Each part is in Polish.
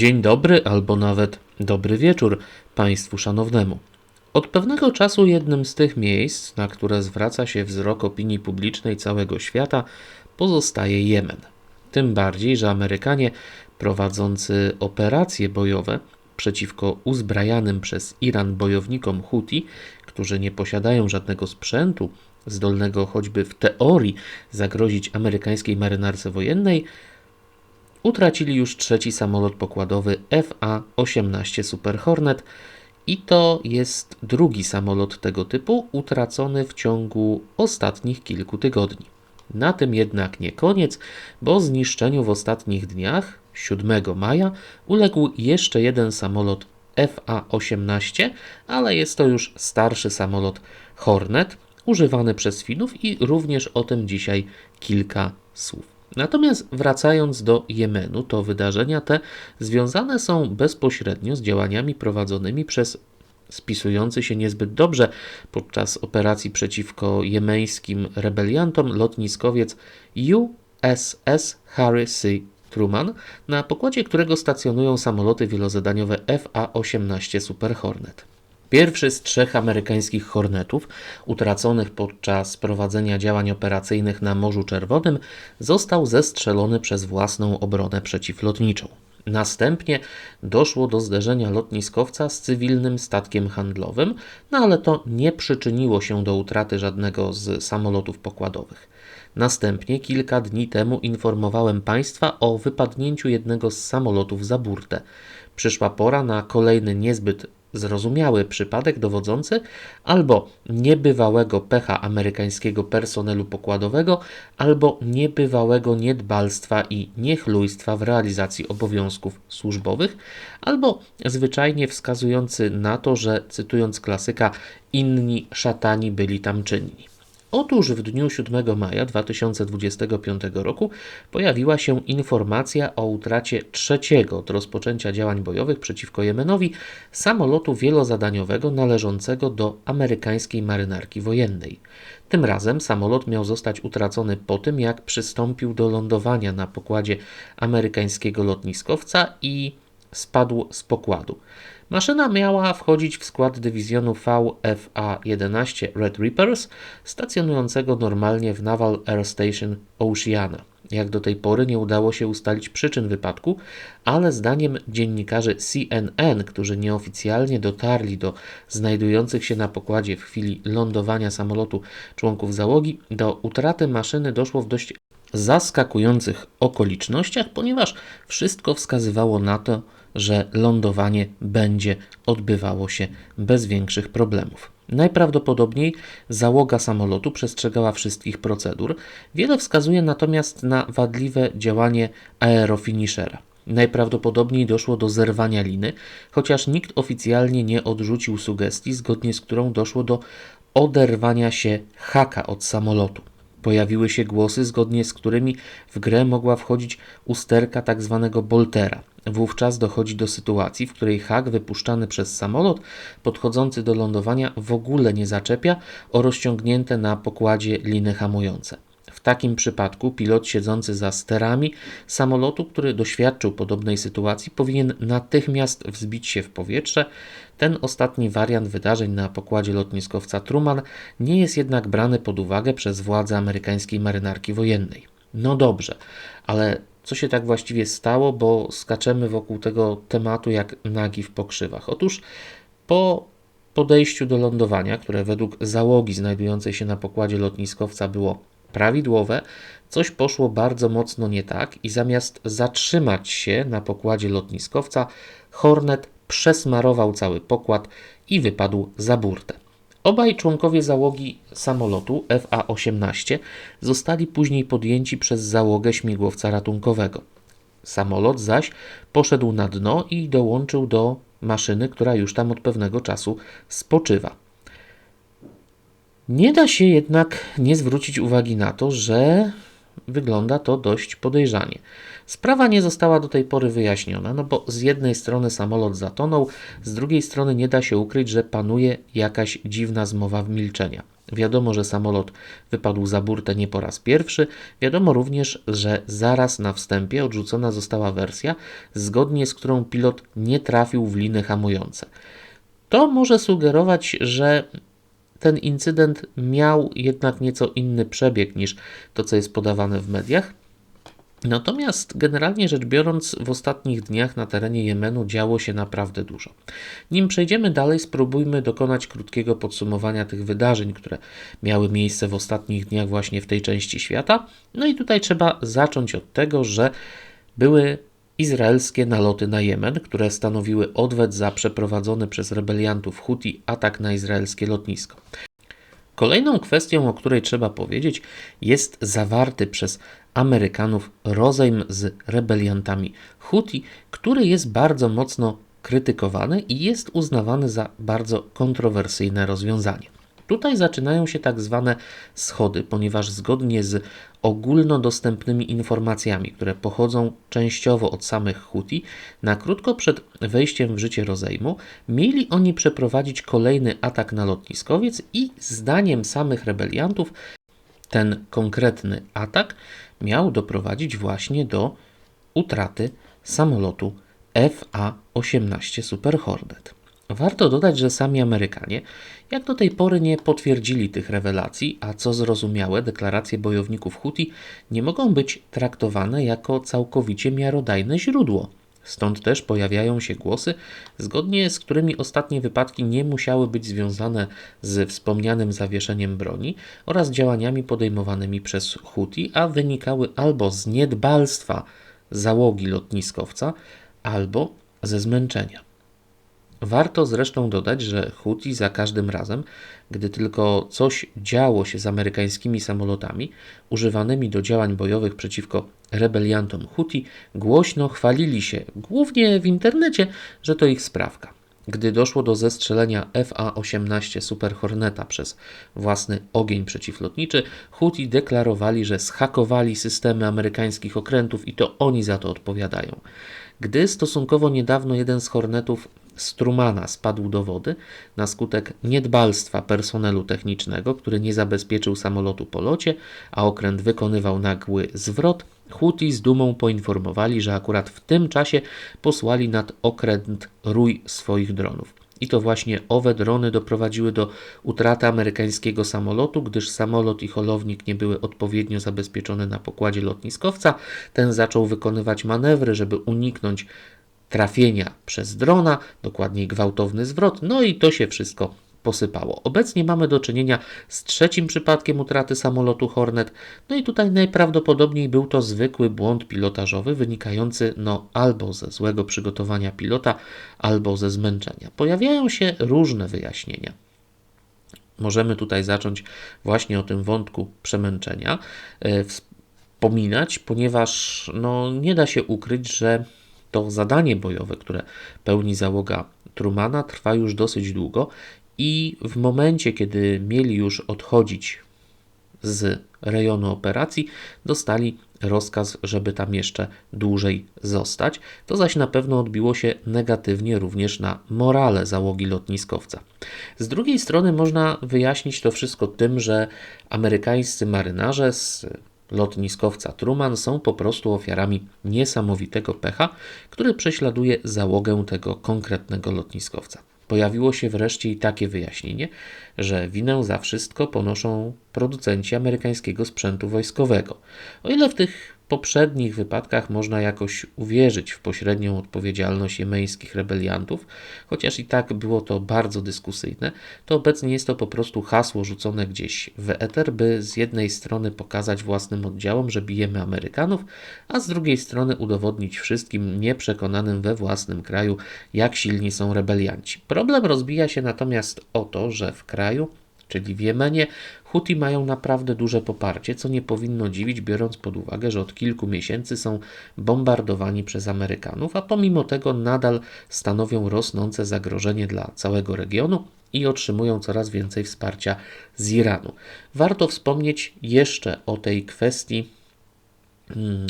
Dzień dobry albo nawet dobry wieczór Państwu szanownemu. Od pewnego czasu jednym z tych miejsc, na które zwraca się wzrok opinii publicznej całego świata, pozostaje Jemen. Tym bardziej, że Amerykanie prowadzący operacje bojowe przeciwko uzbrajanym przez Iran bojownikom Huti, którzy nie posiadają żadnego sprzętu zdolnego choćby w teorii zagrozić amerykańskiej marynarce wojennej, utracili już trzeci samolot pokładowy FA-18 Super Hornet i to jest drugi samolot tego typu utracony w ciągu ostatnich kilku tygodni. Na tym jednak nie koniec, bo zniszczeniu w ostatnich dniach, 7 maja, uległ jeszcze jeden samolot FA-18, ale jest to już starszy samolot Hornet, używany przez Finów i również o tym dzisiaj kilka słów. Natomiast wracając do Jemenu, to wydarzenia te związane są bezpośrednio z działaniami prowadzonymi przez spisujący się niezbyt dobrze podczas operacji przeciwko jemeńskim rebeliantom lotniskowiec USS Harry C. Truman, na pokładzie którego stacjonują samoloty wielozadaniowe FA-18 Super Hornet. Pierwszy z trzech amerykańskich Hornetów, utraconych podczas prowadzenia działań operacyjnych na Morzu Czerwonym, został zestrzelony przez własną obronę przeciwlotniczą. Następnie doszło do zderzenia lotniskowca z cywilnym statkiem handlowym, no ale to nie przyczyniło się do utraty żadnego z samolotów pokładowych. Następnie kilka dni temu informowałem Państwa o wypadnięciu jednego z samolotów za burtę. Przyszła pora na kolejny niezbyt zrozumiały przypadek dowodzący albo niebywałego pecha amerykańskiego personelu pokładowego, albo niebywałego niedbalstwa i niechlujstwa w realizacji obowiązków służbowych, albo zwyczajnie wskazujący na to, że cytując klasyka, inni szatani byli tam czynni. Otóż w dniu 7 maja 2025 roku pojawiła się informacja o utracie trzeciego od rozpoczęcia działań bojowych przeciwko Jemenowi samolotu wielozadaniowego należącego do amerykańskiej marynarki wojennej. Tym razem samolot miał zostać utracony po tym, jak przystąpił do lądowania na pokładzie amerykańskiego lotniskowca i spadł z pokładu. Maszyna miała wchodzić w skład dywizjonu VFA-11 Red Reapers, stacjonującego normalnie w Naval Air Station Oceana. Jak do tej pory nie udało się ustalić przyczyn wypadku, ale zdaniem dziennikarzy CNN, którzy nieoficjalnie dotarli do znajdujących się na pokładzie w chwili lądowania samolotu członków załogi, do utraty maszyny doszło w dość zaskakujących okolicznościach, ponieważ wszystko wskazywało na to, że lądowanie będzie odbywało się bez większych problemów. Najprawdopodobniej załoga samolotu przestrzegała wszystkich procedur. Wiele wskazuje natomiast na wadliwe działanie aerofinishera. Najprawdopodobniej doszło do zerwania liny, chociaż nikt oficjalnie nie odrzucił sugestii, zgodnie z którą doszło do oderwania się haka od samolotu. Pojawiły się głosy, zgodnie z którymi w grę mogła wchodzić usterka tzw. Tak boltera. Wówczas dochodzi do sytuacji, w której hak wypuszczany przez samolot podchodzący do lądowania w ogóle nie zaczepia o rozciągnięte na pokładzie liny hamujące. W takim przypadku pilot siedzący za sterami samolotu, który doświadczył podobnej sytuacji, powinien natychmiast wzbić się w powietrze. Ten ostatni wariant wydarzeń na pokładzie lotniskowca Truman nie jest jednak brany pod uwagę przez władze amerykańskiej marynarki wojennej. No dobrze, ale co się tak właściwie stało, bo skaczemy wokół tego tematu jak nagi w pokrzywach. Otóż po podejściu do lądowania, które według załogi znajdującej się na pokładzie lotniskowca było prawidłowe, coś poszło bardzo mocno nie tak i zamiast zatrzymać się na pokładzie lotniskowca, Hornet przesmarował cały pokład i wypadł za burtę. Obaj członkowie załogi samolotu FA-18 zostali później podjęci przez załogę śmigłowca ratunkowego. Samolot zaś poszedł na dno i dołączył do maszyny, która już tam od pewnego czasu spoczywa. Nie da się jednak nie zwrócić uwagi na to, że wygląda to dość podejrzanie. Sprawa nie została do tej pory wyjaśniona, no bo z jednej strony samolot zatonął, z drugiej strony nie da się ukryć, że panuje jakaś dziwna zmowa milczenia. Wiadomo, że samolot wypadł za burtę nie po raz pierwszy. Wiadomo również, że zaraz na wstępie odrzucona została wersja, zgodnie z którą pilot nie trafił w liny hamujące. To może sugerować, że ten incydent miał jednak nieco inny przebieg niż to, co jest podawane w mediach. Natomiast generalnie rzecz biorąc, w ostatnich dniach na terenie Jemenu działo się naprawdę dużo. Nim przejdziemy dalej, spróbujmy dokonać krótkiego podsumowania tych wydarzeń, które miały miejsce w ostatnich dniach właśnie w tej części świata. No i tutaj trzeba zacząć od tego, że były izraelskie naloty na Jemen, które stanowiły odwet za przeprowadzony przez rebeliantów Huti atak na izraelskie lotnisko. Kolejną kwestią, o której trzeba powiedzieć, jest zawarty przez Amerykanów rozejm z rebeliantami Huti, który jest bardzo mocno krytykowany i jest uznawany za bardzo kontrowersyjne rozwiązanie. Tutaj zaczynają się tak zwane schody, ponieważ zgodnie z ogólnodostępnymi informacjami, które pochodzą częściowo od samych Huti, na krótko przed wejściem w życie rozejmu mieli oni przeprowadzić kolejny atak na lotniskowiec i zdaniem samych rebeliantów ten konkretny atak miał doprowadzić właśnie do utraty samolotu FA-18 Super Hornet. Warto dodać, że sami Amerykanie jak do tej pory nie potwierdzili tych rewelacji, a co zrozumiałe, deklaracje bojowników Huti nie mogą być traktowane jako całkowicie miarodajne źródło. Stąd też pojawiają się głosy, zgodnie z którymi ostatnie wypadki nie musiały być związane z wspomnianym zawieszeniem broni oraz działaniami podejmowanymi przez Huti, a wynikały albo z niedbalstwa załogi lotniskowca, albo ze zmęczenia. Warto zresztą dodać, że Houthi za każdym razem, gdy tylko coś działo się z amerykańskimi samolotami używanymi do działań bojowych przeciwko rebeliantom Houthi, głośno chwalili się, głównie w internecie, że to ich sprawka. Gdy doszło do zestrzelenia FA-18 Super Horneta przez własny ogień przeciwlotniczy, Houthi deklarowali, że zhakowali systemy amerykańskich okrętów i to oni za to odpowiadają. Gdy stosunkowo niedawno jeden z Hornetów Strumana spadł do wody na skutek niedbalstwa personelu technicznego, który nie zabezpieczył samolotu po locie, a okręt wykonywał nagły zwrot. Huti z dumą poinformowali, że akurat w tym czasie posłali nad okręt rój swoich dronów. I to właśnie owe drony doprowadziły do utraty amerykańskiego samolotu, gdyż samolot i holownik nie były odpowiednio zabezpieczone na pokładzie lotniskowca. Ten zaczął wykonywać manewry, żeby uniknąć trafienia przez drona, dokładniej gwałtowny zwrot, no i to się wszystko posypało. Obecnie mamy do czynienia z trzecim przypadkiem utraty samolotu Hornet, no i tutaj najprawdopodobniej był to zwykły błąd pilotażowy wynikający no albo ze złego przygotowania pilota, albo ze zmęczenia. Pojawiają się różne wyjaśnienia. Możemy tutaj zacząć właśnie o tym wątku przemęczenia e, wspominać, ponieważ no, nie da się ukryć, że to zadanie bojowe, które pełni załoga Trumana, trwa już dosyć długo i w momencie, kiedy mieli już odchodzić z rejonu operacji, dostali rozkaz, żeby tam jeszcze dłużej zostać. To zaś na pewno odbiło się negatywnie również na morale załogi lotniskowca. Z drugiej strony można wyjaśnić to wszystko tym, że amerykańscy marynarze z lotniskowca Truman są po prostu ofiarami niesamowitego pecha, który prześladuje załogę tego konkretnego lotniskowca. Pojawiło się wreszcie i takie wyjaśnienie, że winę za wszystko ponoszą producenci amerykańskiego sprzętu wojskowego. O ile w tych poprzednich wypadkach można jakoś uwierzyć w pośrednią odpowiedzialność jemeńskich rebeliantów, chociaż i tak było to bardzo dyskusyjne, to obecnie jest to po prostu hasło rzucone gdzieś w eter, by z jednej strony pokazać własnym oddziałom, że bijemy Amerykanów, a z drugiej strony udowodnić wszystkim nieprzekonanym we własnym kraju, jak silni są rebelianci. Problem rozbija się natomiast o to, że w kraju czyli w Jemenie, Huti mają naprawdę duże poparcie, co nie powinno dziwić, biorąc pod uwagę, że od kilku miesięcy są bombardowani przez Amerykanów, a pomimo tego nadal stanowią rosnące zagrożenie dla całego regionu i otrzymują coraz więcej wsparcia z Iranu. Warto wspomnieć jeszcze o tej kwestii hmm,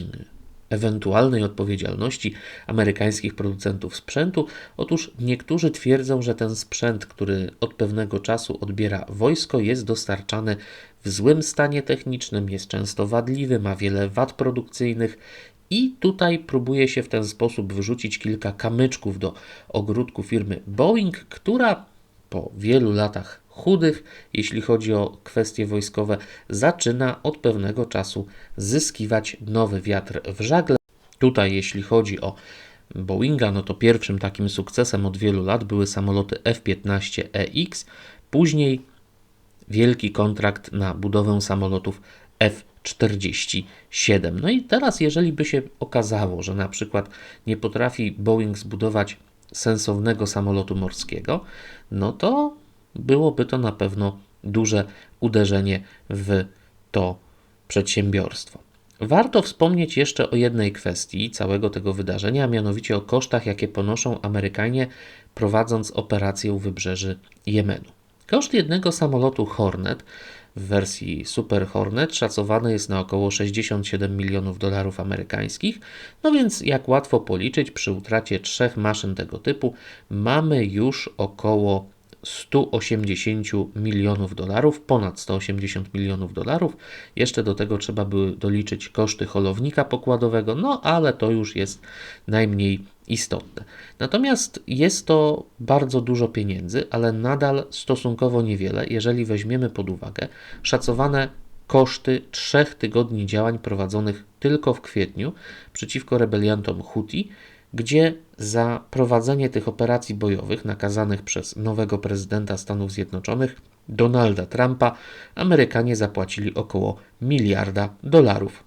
ewentualnej odpowiedzialności amerykańskich producentów sprzętu. Otóż niektórzy twierdzą, że ten sprzęt, który od pewnego czasu odbiera wojsko, jest dostarczany w złym stanie technicznym, jest często wadliwy, ma wiele wad produkcyjnych. I tutaj próbuje się w ten sposób wrzucić kilka kamyczków do ogródku firmy Boeing, która po wielu latach chudych, jeśli chodzi o kwestie wojskowe, zaczyna od pewnego czasu zyskiwać nowy wiatr w żagle. Tutaj, jeśli chodzi o Boeinga, no to pierwszym takim sukcesem od wielu lat były samoloty F-15EX, później wielki kontrakt na budowę samolotów F-47. No i teraz, jeżeli by się okazało, że na przykład nie potrafi Boeing zbudować sensownego samolotu morskiego, no to byłoby to na pewno duże uderzenie w to przedsiębiorstwo. Warto wspomnieć jeszcze o jednej kwestii całego tego wydarzenia, a mianowicie o kosztach, jakie ponoszą Amerykanie prowadząc operację u wybrzeży Jemenu. Koszt jednego samolotu Hornet w wersji Super Hornet szacowany jest na około 67 milionów dolarów amerykańskich. No więc, jak łatwo policzyć, przy utracie trzech maszyn tego typu mamy już około 180 milionów dolarów, ponad 180 milionów dolarów. Jeszcze do tego trzeba by doliczyć koszty holownika pokładowego, no ale to już jest najmniej istotne. Natomiast jest to bardzo dużo pieniędzy, ale nadal stosunkowo niewiele, jeżeli weźmiemy pod uwagę szacowane koszty trzech tygodni działań prowadzonych tylko w kwietniu przeciwko rebeliantom Houthi, gdzie za prowadzenie tych operacji bojowych nakazanych przez nowego prezydenta Stanów Zjednoczonych, Donalda Trumpa, Amerykanie zapłacili około miliarda dolarów.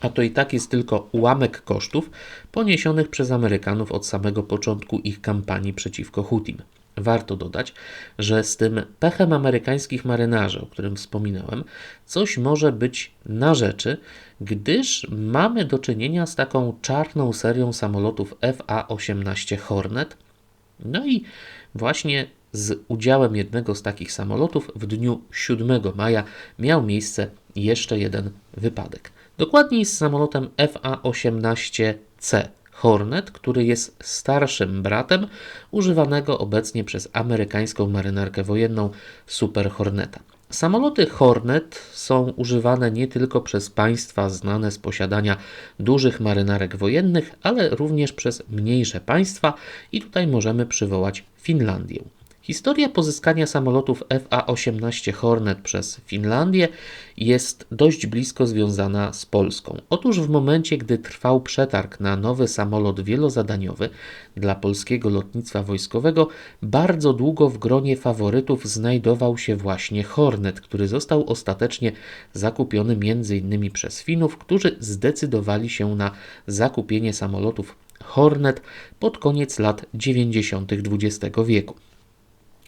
A to i tak jest tylko ułamek kosztów poniesionych przez Amerykanów od samego początku ich kampanii przeciwko Hutim. Warto dodać, że z tym pechem amerykańskich marynarzy, o którym wspominałem, coś może być na rzeczy, gdyż mamy do czynienia z taką czarną serią samolotów FA-18 Hornet. No i właśnie z udziałem jednego z takich samolotów w dniu 7 maja miał miejsce jeszcze jeden wypadek. Dokładniej z samolotem FA-18C Hornet, który jest starszym bratem używanego obecnie przez amerykańską marynarkę wojenną Super Horneta. Samoloty Hornet są używane nie tylko przez państwa znane z posiadania dużych marynarek wojennych, ale również przez mniejsze państwa i tutaj możemy przywołać Finlandię. Historia pozyskania samolotów FA-18 Hornet przez Finlandię jest dość blisko związana z Polską. Otóż w momencie, gdy trwał przetarg na nowy samolot wielozadaniowy dla polskiego lotnictwa wojskowego, bardzo długo w gronie faworytów znajdował się właśnie Hornet, który został ostatecznie zakupiony m.in. przez Finów, którzy zdecydowali się na zakupienie samolotów Hornet pod koniec lat 90. XX wieku.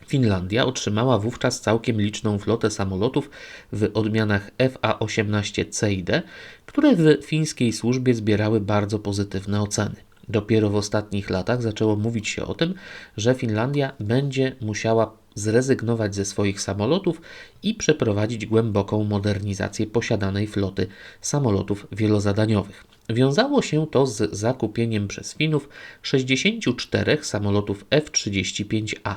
Finlandia otrzymała wówczas całkiem liczną flotę samolotów w odmianach FA-18C i D, które w fińskiej służbie zbierały bardzo pozytywne oceny. Dopiero w ostatnich latach zaczęło mówić się o tym, że Finlandia będzie musiała zrezygnować ze swoich samolotów i przeprowadzić głęboką modernizację posiadanej floty samolotów wielozadaniowych. Wiązało się to z zakupieniem przez Finów 64 samolotów F-35A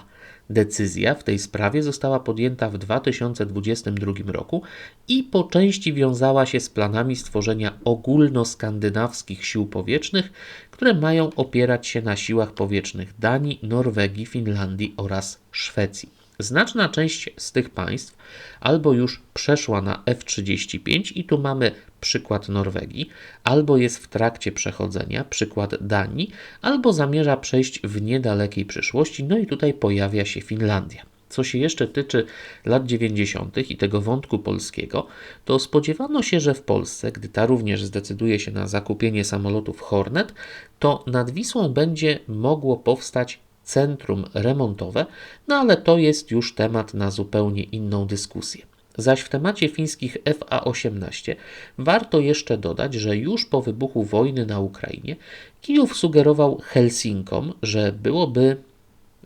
Decyzja w tej sprawie została podjęta w 2022 roku i po części wiązała się z planami stworzenia ogólnoskandynawskich sił powietrznych, które mają opierać się na siłach powietrznych Danii, Norwegii, Finlandii oraz Szwecji. Znaczna część z tych państw albo już przeszła na F-35 i tu mamy przykład Norwegii, albo jest w trakcie przechodzenia, przykład Danii, albo zamierza przejść w niedalekiej przyszłości, no i tutaj pojawia się Finlandia. Co się jeszcze tyczy lat 90. i tego wątku polskiego, to spodziewano się, że w Polsce, gdy ta również zdecyduje się na zakupienie samolotów Hornet, to nad Wisłą będzie mogło powstać centrum remontowe, no ale to jest już temat na zupełnie inną dyskusję. Zaś w temacie fińskich FA-18 warto jeszcze dodać, że już po wybuchu wojny na Ukrainie Kijów sugerował Helsinkom, że byłoby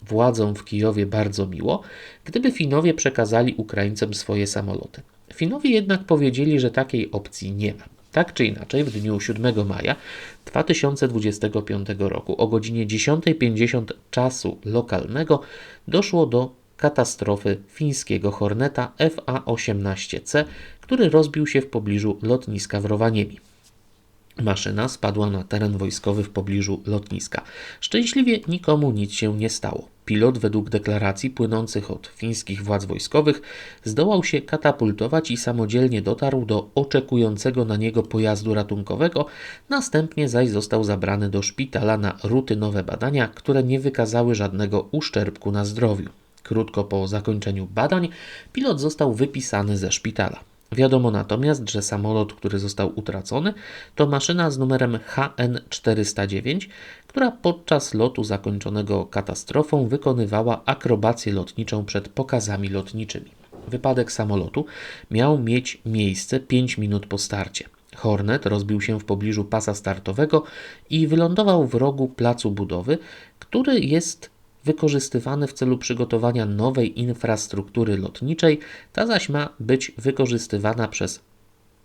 władzom w Kijowie bardzo miło, gdyby Finowie przekazali Ukraińcom swoje samoloty. Finowie jednak powiedzieli, że takiej opcji nie ma. Tak czy inaczej, w dniu 7 maja 2025 roku o godzinie 10.50 czasu lokalnego doszło do katastrofy fińskiego Horneta FA-18C, który rozbił się w pobliżu lotniska w Rowaniemi. Maszyna spadła na teren wojskowy w pobliżu lotniska. Szczęśliwie nikomu nic się nie stało. Pilot, według deklaracji płynących od fińskich władz wojskowych, zdołał się katapultować i samodzielnie dotarł do oczekującego na niego pojazdu ratunkowego, następnie zaś został zabrany do szpitala na rutynowe badania, które nie wykazały żadnego uszczerbku na zdrowiu. Krótko po zakończeniu badań pilot został wypisany ze szpitala. Wiadomo natomiast, że samolot, który został utracony, to maszyna z numerem HN409, która podczas lotu zakończonego katastrofą wykonywała akrobację lotniczą przed pokazami lotniczymi. Wypadek samolotu miał mieć miejsce 5 minut po starcie. Hornet rozbił się w pobliżu pasa startowego i wylądował w rogu placu budowy, który jest wykorzystywany w celu przygotowania nowej infrastruktury lotniczej, ta zaś ma być wykorzystywana przez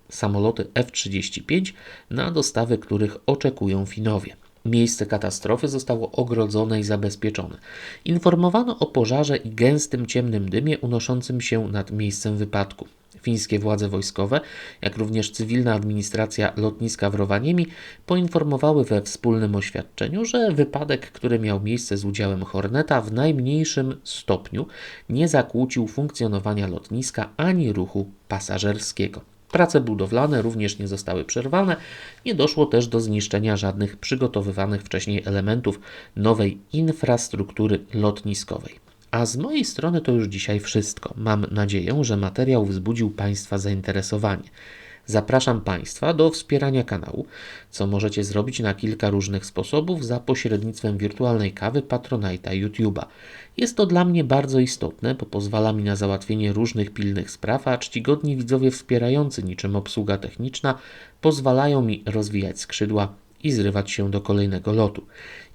samoloty F-35, na dostawy których oczekują Finowie. Miejsce katastrofy zostało ogrodzone i zabezpieczone. Informowano o pożarze i gęstym ciemnym dymie unoszącym się nad miejscem wypadku. Fińskie władze wojskowe, jak również cywilna administracja lotniska w Rowaniemi poinformowały we wspólnym oświadczeniu, że wypadek, który miał miejsce z udziałem Horneta w najmniejszym stopniu nie zakłócił funkcjonowania lotniska ani ruchu pasażerskiego. Prace budowlane również nie zostały przerwane, nie doszło też do zniszczenia żadnych przygotowywanych wcześniej elementów nowej infrastruktury lotniskowej. A z mojej strony to już dzisiaj wszystko. Mam nadzieję, że materiał wzbudził Państwa zainteresowanie. Zapraszam Państwa do wspierania kanału, co możecie zrobić na kilka różnych sposobów za pośrednictwem wirtualnej kawy Patronite'a YouTube'a. Jest to dla mnie bardzo istotne, bo pozwala mi na załatwienie różnych pilnych spraw, a czcigodni widzowie wspierający niczym obsługa techniczna pozwalają mi rozwijać skrzydła i zrywać się do kolejnego lotu.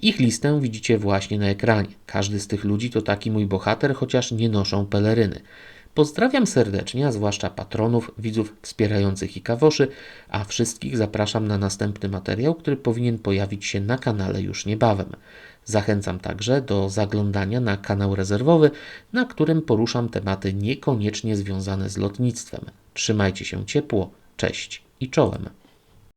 Ich listę widzicie właśnie na ekranie. Każdy z tych ludzi to taki mój bohater, chociaż nie noszą peleryny. Pozdrawiam serdecznie, a zwłaszcza patronów, widzów wspierających i kawoszy, a wszystkich zapraszam na następny materiał, który powinien pojawić się na kanale już niebawem. Zachęcam także do zaglądania na kanał rezerwowy, na którym poruszam tematy niekoniecznie związane z lotnictwem. Trzymajcie się ciepło, cześć i czołem.